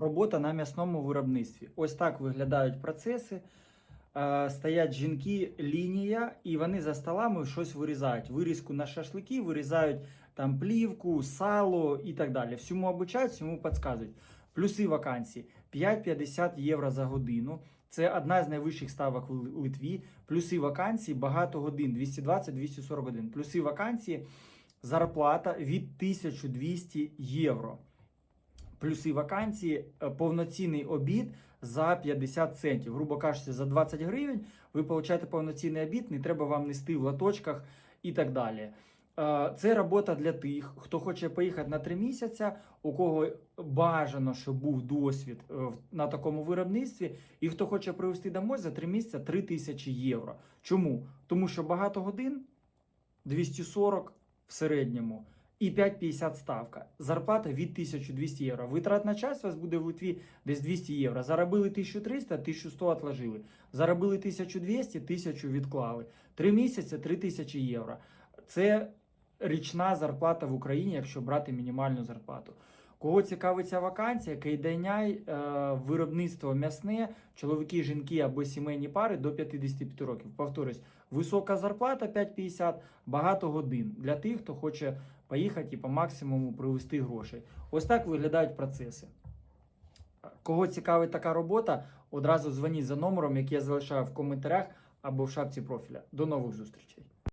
Робота на м'ясному виробництві. Ось так виглядають процеси. Е, Стоять жінки, лінія, і вони за столами щось вирізають. Вирізку на шашлики, вирізають там плівку, сало і так далі. Всьому обучають, всьому підказують. Плюси вакансії 5,50 євро за годину. Це одна з найвищих ставок в Литві. Плюси вакансії багато годин 220-240 годин. Плюси вакансії зарплата від 1200 євро. Плюси вакансії е, повноцінний обід за 50 центів. Грубо кажучи, за 20 гривень ви получаєте повноцінний обід, не треба вам нести в латочках і так далі. Е, Це робота для тих, хто хоче поїхати на 3 місяці, у кого бажано, щоб був досвід е, на такому виробництві, і хто хоче привезти домой за 3 місяці 3 тисячі євро. Чому? Тому що багато годин 240 в середньому і 5,50 ставка. Зарплата від 1200 євро. Витратна часть у вас буде в Литві десь 200 євро. Заробили 1300, 1100 отложили. Заробили 1200, 1000 відклали. Три місяці 3000 євро. Це річна зарплата в Україні, якщо брати мінімальну зарплату. Кого цікавить ця вакансія, Кейдайняй, е, виробництво м'ясне, чоловіки, жінки або сімейні пари до 55 років. Повторюсь, висока зарплата 5,50, багато годин для тих, хто хоче поїхати і по максимуму привезти грошей. Ось так виглядають процеси. Кого цікавить така робота, одразу дзвоніть за номером, який я залишаю в коментарях або в шапці профіля. До нових зустрічей.